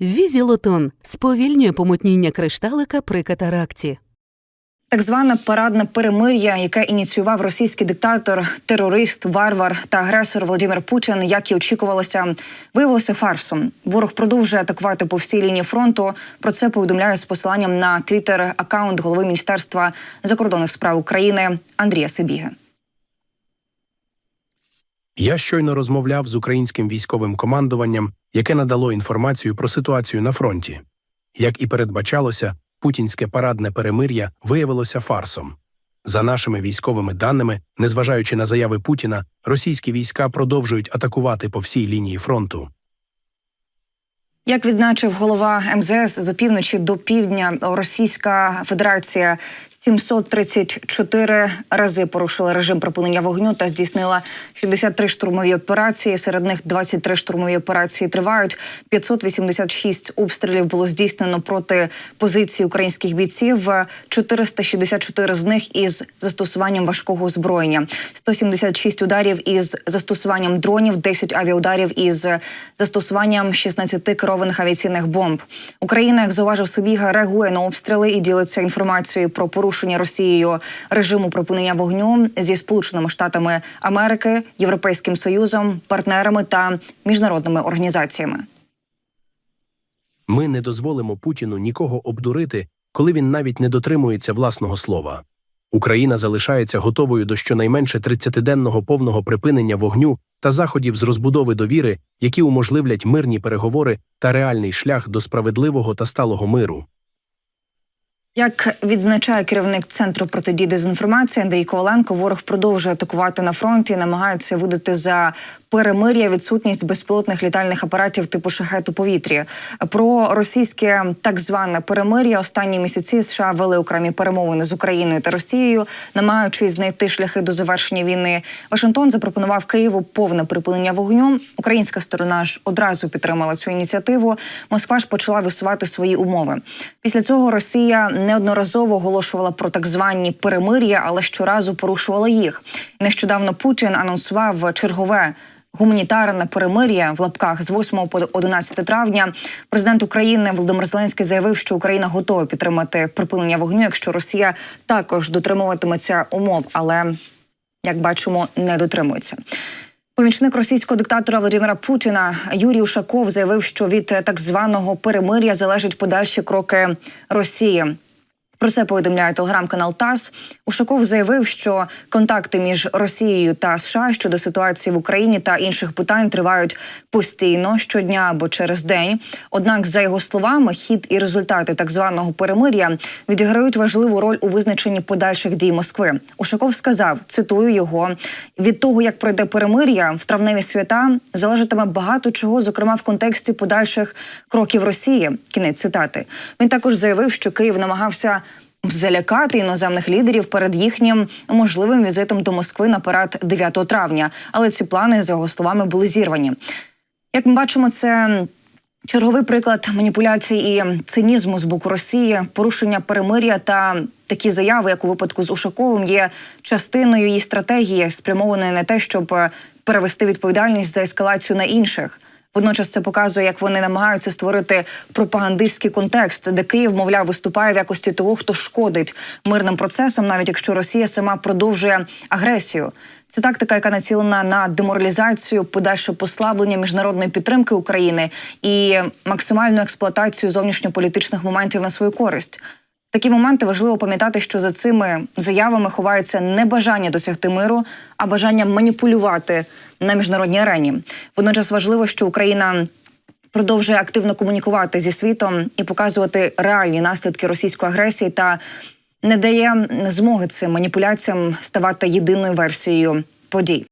Візілотон сповільнює помутніння кришталика при катаракті. Так зване парадне перемир'я, яке ініціював російський диктатор, терорист, варвар та агресор Володимир Путін, як і очікувалося, виявилося фарсом. Ворог продовжує атакувати по всій лінії фронту. Про це повідомляє з посиланням на твіттер аккаунт голови міністерства закордонних справ України Андрія Сибіги. Я щойно розмовляв з українським військовим командуванням, яке надало інформацію про ситуацію на фронті. Як і передбачалося, путінське парадне перемир'я виявилося фарсом. За нашими військовими даними, незважаючи на заяви Путіна, російські війська продовжують атакувати по всій лінії фронту. Як відзначив голова МЗС з опівночі до півдня, Російська Федерація 734 рази порушила режим припинення вогню та здійснила 63 штурмові операції. Серед них 23 штурмові операції тривають. 586 обстрілів було здійснено проти позицій українських бійців. 464 з них із застосуванням важкого озброєння, 176 ударів із застосуванням дронів, 10 авіаударів із застосуванням 16 керованих авіаційних бомб. Україна, як зауважив Сибіга, реагує на обстріли і ділиться інформацією про порушення Росією режиму припинення вогню зі Сполученими Штатами Америки, Європейським Союзом, партнерами та міжнародними організаціями. Ми не дозволимо Путіну нікого обдурити, коли він навіть не дотримується власного слова. Україна залишається готовою до щонайменше 30-денного повного припинення вогню та заходів з розбудови довіри, які уможливлять мирні переговори та реальний шлях до справедливого та сталого миру. Як відзначає керівник центру протидії дезінформації Андрій Коваленко, ворог продовжує атакувати на фронті, і намагається видати за перемир'я відсутність безпілотних літальних апаратів типу шахет у повітрі. Про російське так зване перемир'я останні місяці США вели окремі перемовини з Україною та Росією, намагаючись знайти шляхи до завершення війни. Вашингтон запропонував Києву повне припинення вогню. Українська сторона ж одразу підтримала цю ініціативу. Москва ж почала висувати свої умови. Після цього Росія неодноразово оголошувала про так звані перемир'я, але щоразу порушувала їх. Нещодавно Путін анонсував чергове. Гуманітарне перемир'я в лапках з 8 по 11 травня президент України Володимир Зеленський заявив, що Україна готова підтримати припинення вогню, якщо Росія також дотримуватиметься умов, але як бачимо, не дотримується. Помічник російського диктатора Володимира Путіна Юрій Ушаков заявив, що від так званого перемир'я залежать подальші кроки Росії. Про це повідомляє телеграм-канал ТАСС. Ушаков заявив, що контакти між Росією та США щодо ситуації в Україні та інших питань тривають постійно щодня або через день. Однак, за його словами, хід і результати так званого перемир'я відіграють важливу роль у визначенні подальших дій Москви. Ушаков сказав: цитую його: від того, як пройде перемир'я в травневі свята, залежатиме багато чого, зокрема в контексті подальших кроків Росії. Кінець цитати. Він також заявив, що Київ намагався залякати іноземних лідерів перед їхнім можливим візитом до Москви на парад 9 травня. Але ці плани, за його словами, були зірвані. Як ми бачимо, це черговий приклад маніпуляцій і цинізму з боку Росії, порушення перемир'я та такі заяви, як у випадку з Ушаковим, є частиною її стратегії, спрямованої на те, щоб перевести відповідальність за ескалацію на інших. Водночас це показує, як вони намагаються створити пропагандистський контекст, де Київ, мовляв, виступає в якості того, хто шкодить мирним процесам, навіть якщо Росія сама продовжує агресію. Це тактика, яка націлена на деморалізацію, подальше послаблення міжнародної підтримки України і максимальну експлуатацію зовнішньополітичних моментів на свою користь. Такі моменти важливо пам'ятати, що за цими заявами ховається не бажання досягти миру, а бажання маніпулювати на міжнародній арені. Водночас важливо, що Україна. Продовжує активно комунікувати зі світом і показувати реальні наслідки російської агресії та не дає змоги цим маніпуляціям ставати єдиною версією подій.